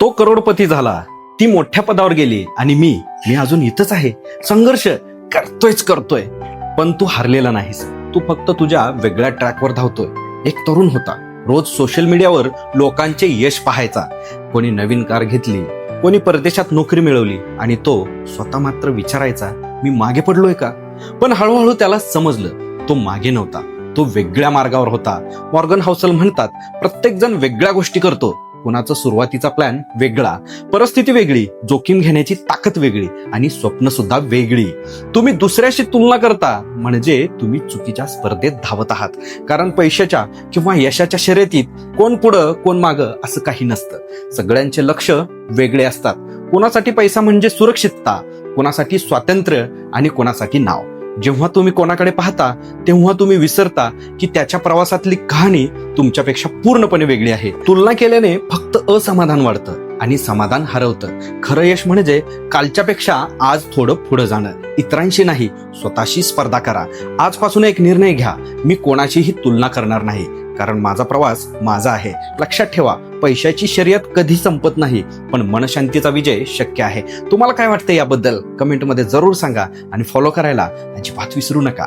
तो करोडपती झाला ती मोठ्या पदावर गेली आणि मी मी अजून इथंच आहे. संघर्ष करतोयच करतोय. पण तू हारलेला नाहीस. तू फक्त तुझ्या वेगळ्या ट्रॅकवर धावतोय. एक तरुण होता. रोज सोशल मीडियावर लोकांचे यश पाहायचा. कोणी नवीन कार घेतली कोणी परदेशात नोकरी मिळवली आणि तो स्वतः मात्र विचारायचा मी मागे पडलोय का? पण हळूहळू त्याला समजलं तो मागे नव्हता. तो वेगळ्या मार्गावर होता. मॉर्गन हाऊसल म्हणतात प्रत्येक जण वेगळ्या गोष्टी करतो. कुणाचा सुरुवातीचा प्लॅन वेगळा परिस्थिती वेगळी जोखीम घेण्याची ताकद वेगळी आणि स्वप्न सुद्धा वेगळी. तुम्ही दुसऱ्याशी तुलना करता म्हणजे तुम्ही चुकीच्या स्पर्धेत धावत आहात. कारण पैशाच्या किंवा यशाच्या शर्यतीत कोण पुढं कोण मागं असं काही नसतं. सगळ्यांचे लक्ष वेगळे असतात. कोणासाठी पैसा म्हणजे सुरक्षितता कोणासाठी स्वातंत्र्य आणि कोणासाठी नाव. जेव्हा तुम्ही कोणाकडे पाहता तेव्हा तुम्ही विसरता की त्याच्या प्रवासातली कहाणी तुमच्यापेक्षा पूर्णपणे वेगळी आहे. तुलना केल्याने फक्त असमाधान वाढतं आणि समाधान हरवतं. खरं यश म्हणजे कालच्यापेक्षा आज थोडं पुढे जाणं. इतरांशी नाही स्वतःशी स्पर्धा करा. आजपासून एक निर्णय घ्या. मी कोणाशीही तुलना करणार नाही. कारण माझा प्रवास माझा आहे. लक्षात ठेवा पैशाची शर्यत कधी संपत नाही पण मनशांतीचा विजय शक्य आहे. तुम्हाला काय वाटतं याबद्दल? कमेंटमध्ये जरूर सांगा आणि फॉलो करायला अजिबात विसरू नका.